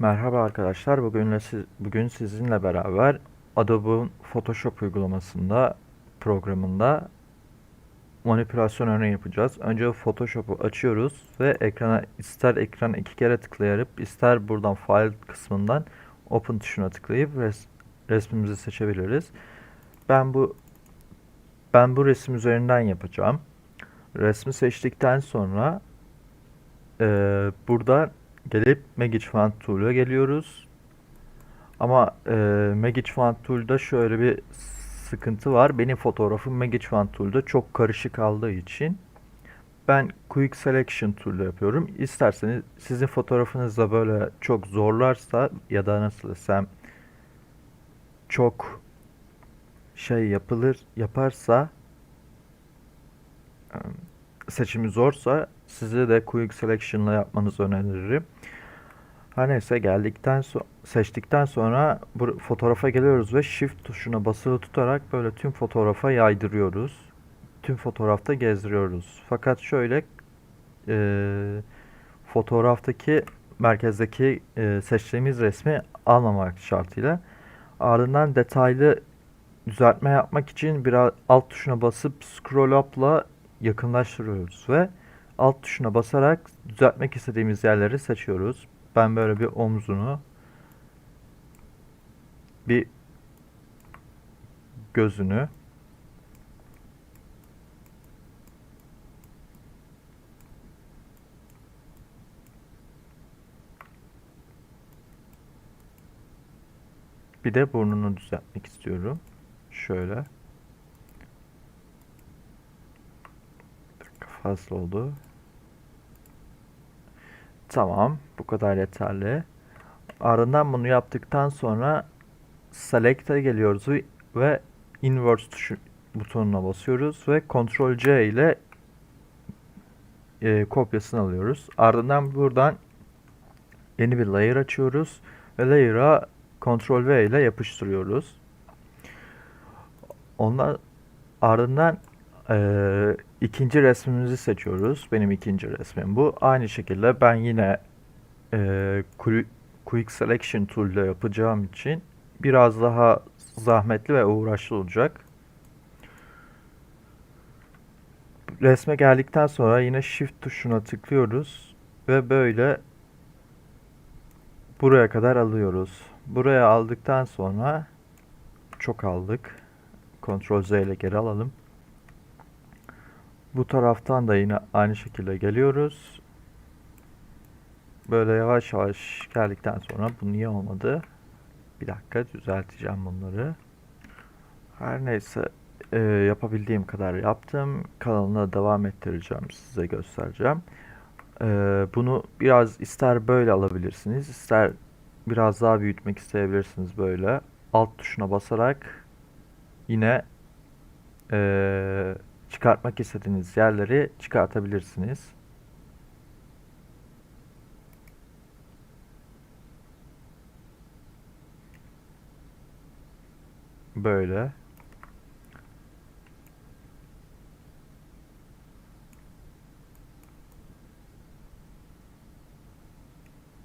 Merhaba arkadaşlar. Bugün, bugün sizinle beraber Adobe'un Photoshop uygulamasında programında manipülasyon örneği yapacağız. Önce Photoshop'u açıyoruz ve ekrana ister ekrana iki kere tıklayarak ister buradan File kısmından Open tuşuna tıklayıp res, resmimizi seçebiliriz. Ben bu ben bu resim üzerinden yapacağım. Resmi seçtikten sonra eee burada gelip Magic Wand Tool'a geliyoruz. Ama e, Magic Wand Tool'da şöyle bir sıkıntı var. Benim fotoğrafım Magic Wand Tool'da çok karışık aldığı için ben Quick Selection Tool'da yapıyorum. İsterseniz sizin fotoğrafınız da böyle çok zorlarsa ya da nasıl desem çok şey yapılır yaparsa e, seçimi zorsa size de Quick Selection'la yapmanızı öneririm. Her neyse geldikten so seçtikten sonra bu fotoğrafa geliyoruz ve Shift tuşuna basılı tutarak böyle tüm fotoğrafa yaydırıyoruz. Tüm fotoğrafta gezdiriyoruz. Fakat şöyle e, fotoğraftaki merkezdeki e, seçtiğimiz resmi almamak şartıyla ardından detaylı düzeltme yapmak için biraz alt tuşuna basıp scroll up'la yakınlaştırıyoruz ve alt tuşuna basarak düzeltmek istediğimiz yerleri seçiyoruz. Ben böyle bir omzunu bir gözünü bir de burnunu düzeltmek istiyorum. Şöyle. Fazla oldu. Tamam. Bu kadar yeterli. Ardından bunu yaptıktan sonra Select'e geliyoruz ve Inverse tuşu butonuna basıyoruz ve Ctrl C ile e, kopyasını alıyoruz. Ardından buradan yeni bir layer açıyoruz ve layer'a Ctrl V ile yapıştırıyoruz. Ondan ardından e, ikinci resmimizi seçiyoruz. Benim ikinci resmim bu. Aynı şekilde ben yine e, Quick Selection Tool ile yapacağım için biraz daha zahmetli ve uğraşlı olacak. Resme geldikten sonra yine Shift tuşuna tıklıyoruz ve böyle buraya kadar alıyoruz. Buraya aldıktan sonra çok aldık. Ctrl Z ile geri alalım. Bu taraftan da yine aynı şekilde geliyoruz. Böyle yavaş yavaş geldikten sonra bu niye olmadı? Bir dakika düzelteceğim bunları. Her neyse e, yapabildiğim kadar yaptım. Kanalına devam ettireceğim. Size göstereceğim. E, bunu biraz ister böyle alabilirsiniz. ister biraz daha büyütmek isteyebilirsiniz böyle. Alt tuşuna basarak yine eee çıkartmak istediğiniz yerleri çıkartabilirsiniz. Böyle.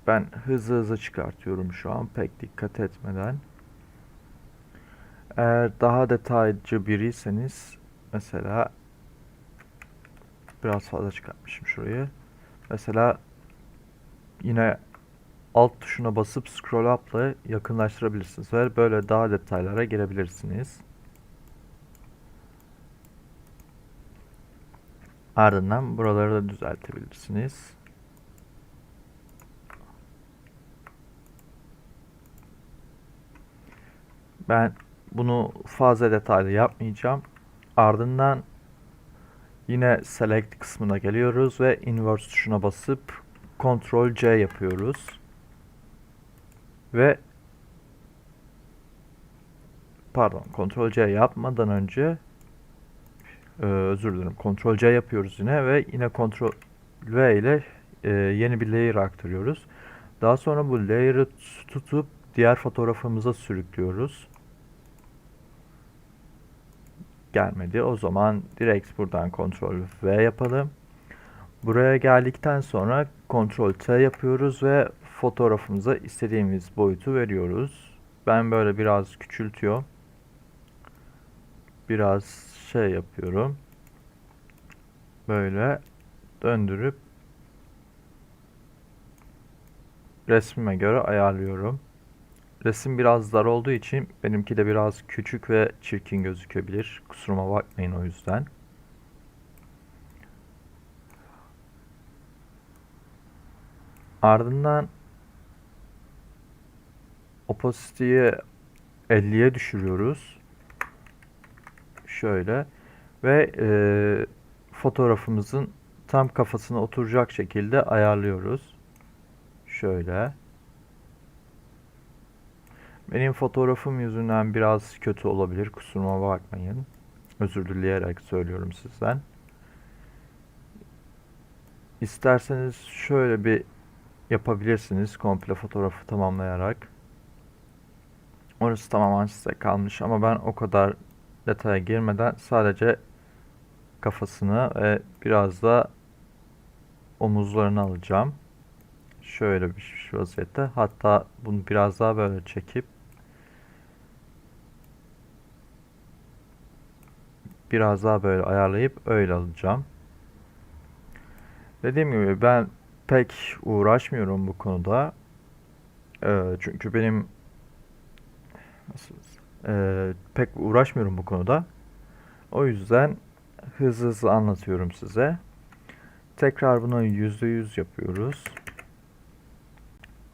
Ben hızlı hızlı çıkartıyorum şu an pek dikkat etmeden. Eğer daha detaycı biriyseniz Mesela biraz fazla çıkartmışım şurayı. Mesela yine alt tuşuna basıp scroll up'la yakınlaştırabilirsiniz ve böyle daha detaylara girebilirsiniz. Ardından buraları da düzeltebilirsiniz. Ben bunu fazla detaylı yapmayacağım. Ardından yine select kısmına geliyoruz ve inverse tuşuna basıp Ctrl C yapıyoruz. Ve pardon Ctrl C yapmadan önce e, özür dilerim Ctrl C yapıyoruz yine ve yine Ctrl V ile e, yeni bir layer aktarıyoruz. Daha sonra bu layer'ı tutup diğer fotoğrafımıza sürüklüyoruz gelmedi. O zaman direkt buradan Ctrl V yapalım. Buraya geldikten sonra Ctrl T yapıyoruz ve fotoğrafımıza istediğimiz boyutu veriyoruz. Ben böyle biraz küçültüyorum. Biraz şey yapıyorum. Böyle döndürüp resmime göre ayarlıyorum. Resim biraz dar olduğu için benimki de biraz küçük ve çirkin gözükebilir. Kusuruma bakmayın o yüzden. Ardından opacity'yi 50'ye düşürüyoruz. Şöyle ve e, fotoğrafımızın tam kafasına oturacak şekilde ayarlıyoruz. Şöyle. Benim fotoğrafım yüzünden biraz kötü olabilir. Kusuruma bakmayın. Özür dileyerek söylüyorum sizden. İsterseniz şöyle bir yapabilirsiniz komple fotoğrafı tamamlayarak. Orası tamamen size kalmış ama ben o kadar detaya girmeden sadece kafasını ve biraz da omuzlarını alacağım. Şöyle bir vaziyette. Hatta bunu biraz daha böyle çekip biraz daha böyle ayarlayıp öyle alacağım. Dediğim gibi ben pek uğraşmıyorum bu konuda. Ee, çünkü benim nasıl ee, pek uğraşmıyorum bu konuda. O yüzden hızlı hızlı anlatıyorum size. Tekrar bunu %100 yapıyoruz.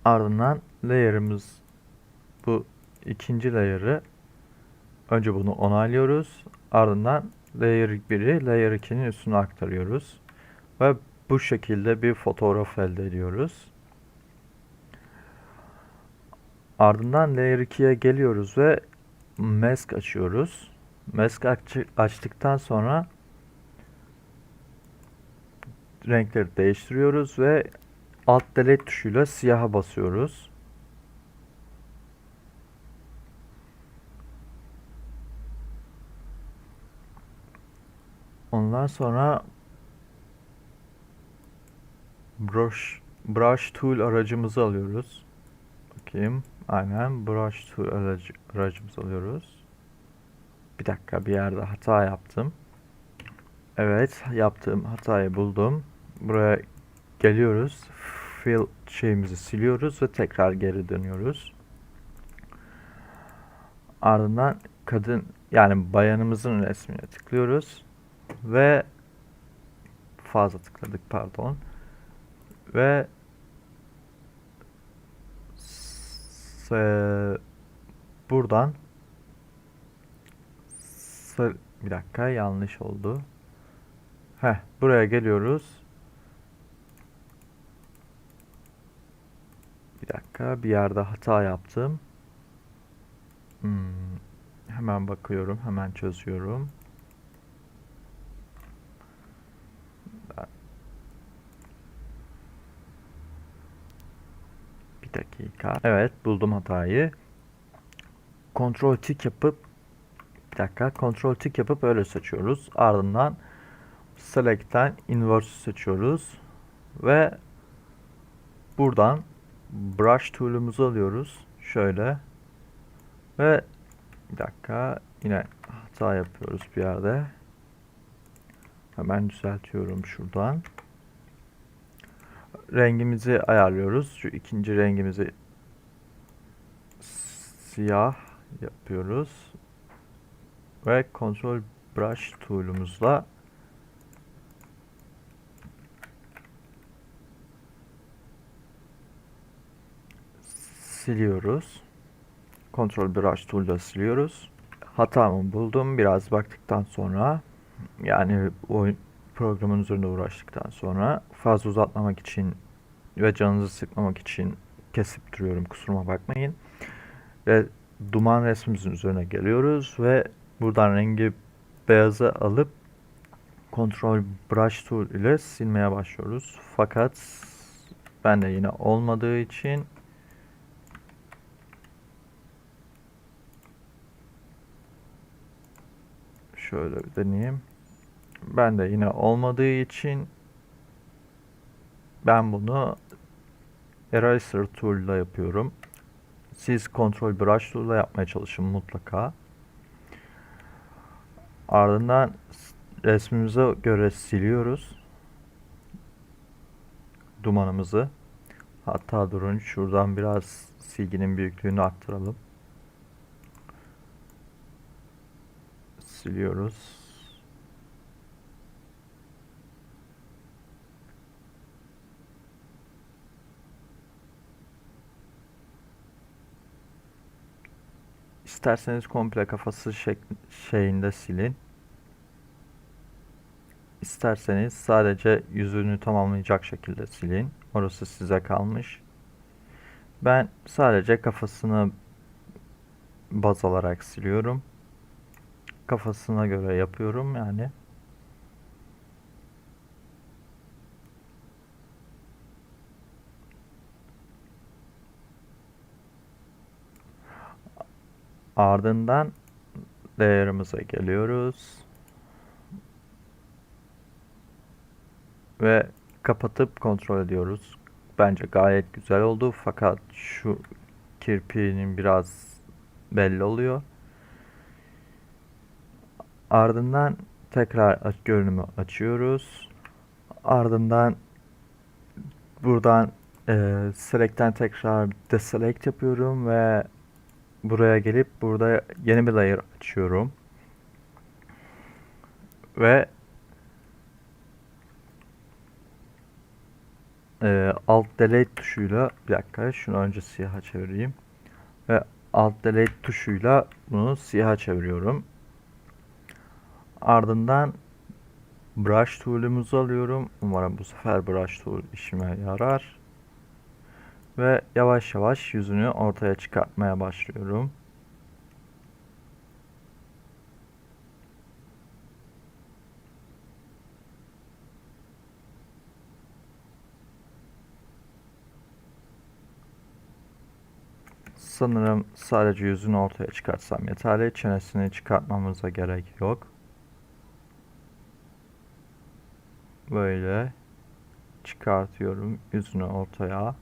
Ardından layer'ımız bu ikinci layer'ı önce bunu onaylıyoruz. Ardından layer 1'i layer 2'nin üstüne aktarıyoruz. Ve bu şekilde bir fotoğraf elde ediyoruz. Ardından layer 2'ye geliyoruz ve mask açıyoruz. Mask aç açtıktan sonra renkleri değiştiriyoruz ve alt delete tuşuyla siyaha basıyoruz. Ondan sonra brush brush tool aracımızı alıyoruz. Bakayım. Aynen brush tool aracı, aracımızı alıyoruz. Bir dakika bir yerde hata yaptım. Evet yaptığım hatayı buldum. Buraya geliyoruz. Fill şeyimizi siliyoruz ve tekrar geri dönüyoruz. Ardından kadın yani bayanımızın resmine tıklıyoruz ve fazla tıkladık pardon ve buradan bir dakika yanlış oldu. Heh, buraya geliyoruz. Bir dakika bir yerde hata yaptım. Hmm, hemen bakıyorum, hemen çözüyorum. Bir dakika. Evet buldum hatayı. Kontrol tik yapıp bir dakika kontrol tik yapıp öyle seçiyoruz. Ardından select'ten inverse seçiyoruz ve buradan brush tool'umuzu alıyoruz. Şöyle ve bir dakika yine hata yapıyoruz bir yerde. Hemen düzeltiyorum şuradan rengimizi ayarlıyoruz. Şu ikinci rengimizi siyah yapıyoruz. Ve Control Brush tool'umuzla siliyoruz. Control Brush tool'da siliyoruz. Hatamı buldum. Biraz baktıktan sonra yani oyun programın üzerinde uğraştıktan sonra fazla uzatmamak için ve canınızı sıkmamak için kesip duruyorum kusuruma bakmayın. Ve duman resmimizin üzerine geliyoruz ve buradan rengi beyazı alıp kontrol brush tool ile silmeye başlıyoruz. Fakat ben de yine olmadığı için şöyle bir deneyeyim. Ben de yine olmadığı için ben bunu Eraser Tool ile yapıyorum. Siz Control Brush Tool ile yapmaya çalışın mutlaka. Ardından resmimize göre siliyoruz. Dumanımızı. Hatta durun şuradan biraz silginin büyüklüğünü arttıralım. Siliyoruz. İsterseniz komple kafası şeyinde silin. İsterseniz sadece yüzünü tamamlayacak şekilde silin. Orası size kalmış. Ben sadece kafasını baz alarak siliyorum. Kafasına göre yapıyorum yani. Ardından layer'ımıza geliyoruz. Ve kapatıp kontrol ediyoruz. Bence gayet güzel oldu fakat şu kirpiğinin biraz belli oluyor. Ardından tekrar görünümü açıyoruz. Ardından buradan e, select'ten tekrar deselect yapıyorum ve buraya gelip burada yeni bir layer açıyorum. Ve e, Alt Delete tuşuyla bir dakika şunu önce siyaha çevireyim. Ve Alt Delete tuşuyla bunu siyaha çeviriyorum. Ardından Brush tool'umuzu alıyorum. Umarım bu sefer Brush tool işime yarar. Ve yavaş yavaş yüzünü ortaya çıkartmaya başlıyorum. Sanırım sadece yüzünü ortaya çıkartsam yeterli. Çenesini çıkartmamıza gerek yok. Böyle çıkartıyorum yüzünü ortaya.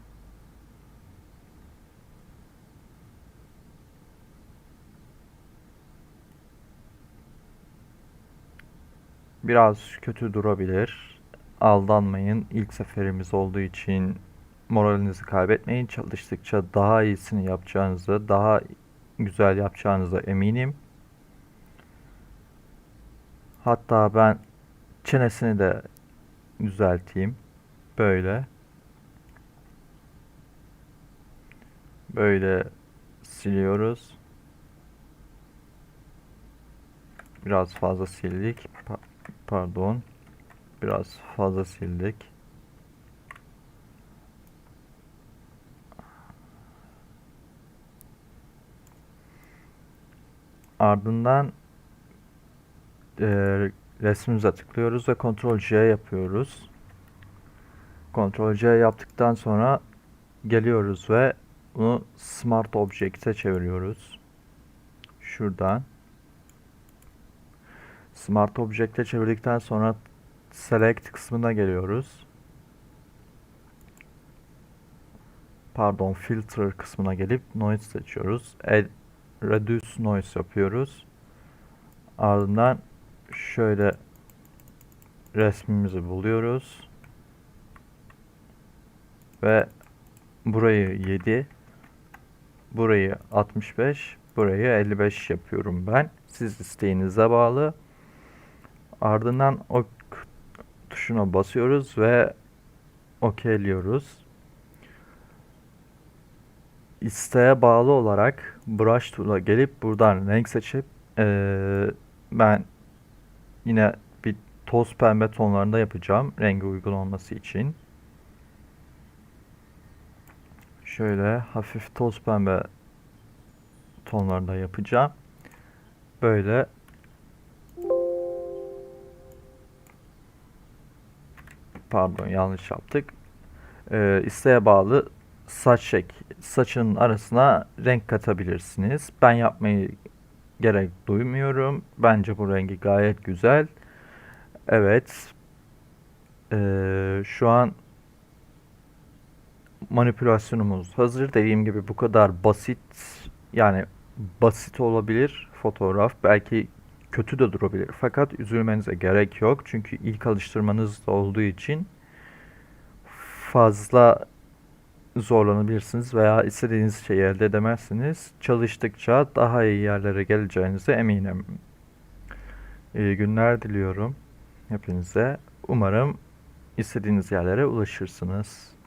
Biraz kötü durabilir. Aldanmayın. İlk seferimiz olduğu için moralinizi kaybetmeyin. Çalıştıkça daha iyisini yapacağınızı, daha güzel yapacağınıza eminim. Hatta ben çenesini de düzelteyim. Böyle. Böyle siliyoruz. Biraz fazla sildik. Pa- pardon. Biraz fazla sildik. Ardından e, resmimize tıklıyoruz ve Ctrl C yapıyoruz. Ctrl C yaptıktan sonra geliyoruz ve bunu Smart Object'e çeviriyoruz. Şuradan. Smart Object'e çevirdikten sonra Select kısmına geliyoruz. Pardon, Filter kısmına gelip Noise seçiyoruz. Add Reduce Noise yapıyoruz. Ardından şöyle resmimizi buluyoruz. Ve burayı 7, burayı 65, burayı 55 yapıyorum ben. Siz isteğinize bağlı. Ardından ok tuşuna basıyoruz ve okeyliyoruz. İsteğe bağlı olarak brush tool'a gelip buradan renk seçip eee, ben yine bir toz pembe tonlarında yapacağım rengi uygun olması için. Şöyle hafif toz pembe tonlarında yapacağım. Böyle pardon yanlış yaptık. Ee, isteğe bağlı saç şek saçın arasına renk katabilirsiniz. Ben yapmayı gerek duymuyorum. Bence bu rengi gayet güzel. Evet. Ee, şu an manipülasyonumuz hazır. Dediğim gibi bu kadar basit yani basit olabilir fotoğraf. Belki kötü de durabilir. Fakat üzülmenize gerek yok. Çünkü ilk alıştırmanız da olduğu için fazla zorlanabilirsiniz veya istediğiniz şeyi elde edemezsiniz. Çalıştıkça daha iyi yerlere geleceğinize eminim. İyi günler diliyorum hepinize. Umarım istediğiniz yerlere ulaşırsınız.